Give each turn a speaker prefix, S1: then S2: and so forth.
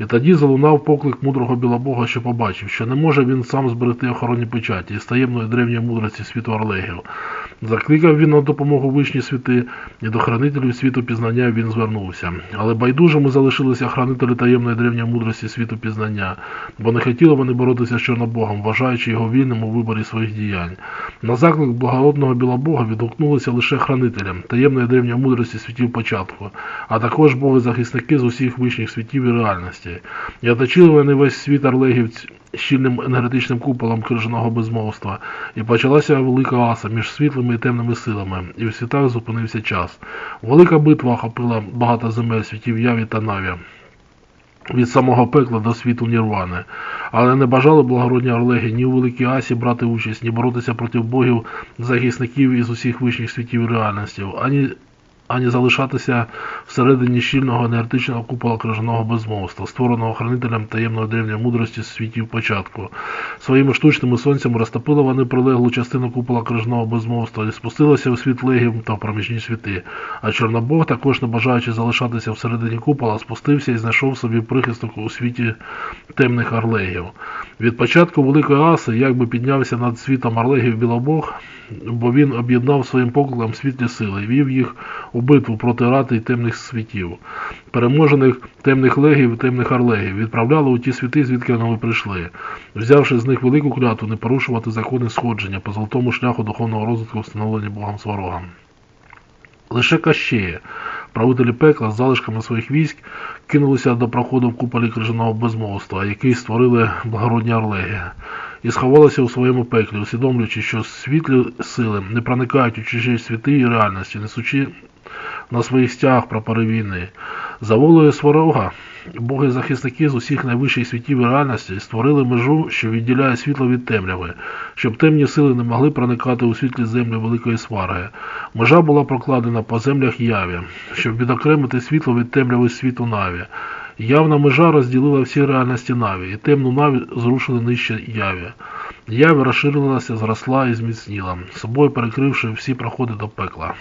S1: І тоді залунав поклик мудрого білобога, що побачив, що не може він сам зберегти охоронні печаті із таємної древньої мудрості світу Орлегів. Закликав він на допомогу вишні світи, і до хранителів світу пізнання він звернувся. Але байдужими залишилися хранителі таємної древньої мудрості світу пізнання, бо не хотіли вони боротися з Чорнобогом, вважаючи його вільним у виборі своїх діянь. На заклик благородного білобога відгукнулися лише хранителям таємної древньої мудрості світів початку, а також боги-захисники з усіх вищих світів і реальності. І оточили вони весь світ орлегів щільним енергетичним куполом крижаного безмовства, і почалася велика аса між світлими і темними силами, і в світах зупинився час. Велика битва охопила багато земель світів Яві та Наві. Від самого пекла до світу Нірвани. Але не бажали благородні Орлеги ні у Великій Асі брати участь, ні боротися проти богів, захисників із усіх вищих світів реальності, ані, ані залишатися всередині щільного енергетичного купола крижаного безмовства, створеного хранителем таємної древньої мудрості світів початку. Своїми штучними сонцями розтопили вони прилеглу частину купола крижаного безмовства і спустилися у світ легів та в проміжні світи. А Чорнобог, також не бажаючи залишатися всередині купола, спустився і знайшов собі прихисток у світі темних орлегів. Від початку Великої Аси якби піднявся над світом орлегів Білобог, бо він об'єднав своїм покликом світлі сили вів їх у битву проти рати й темних світів. Переможених темних легів і темних орлегів відправляли у ті світи, звідки вони прийшли, взявши з них велику клятву не порушувати закони сходження по золотому шляху духовного розвитку, встановлені Богом Сварогом. Лише Кащеї, правителі пекла з залишками своїх військ, кинулися до проходу в куполі крижаного безмовства, який створили благородні орлеги, і сховалися у своєму пеклі, усвідомлюючи, що світлі сили не проникають у чужі світи і реальності, несучи на своїх стягах прапори війни. За волею Сварога, боги-захисники з усіх найвищих світів і реальності створили межу, що відділяє світло від темряви, щоб темні сили не могли проникати у світлі землі Великої Сварги. Межа була прокладена по землях Яві, щоб відокремити світло від темряви світу Наві. Явна межа розділила всі реальності Наві, і темну Наві зрушили нижче Яві. Яві розширилася, зросла і зміцніла, собою перекривши всі проходи до пекла.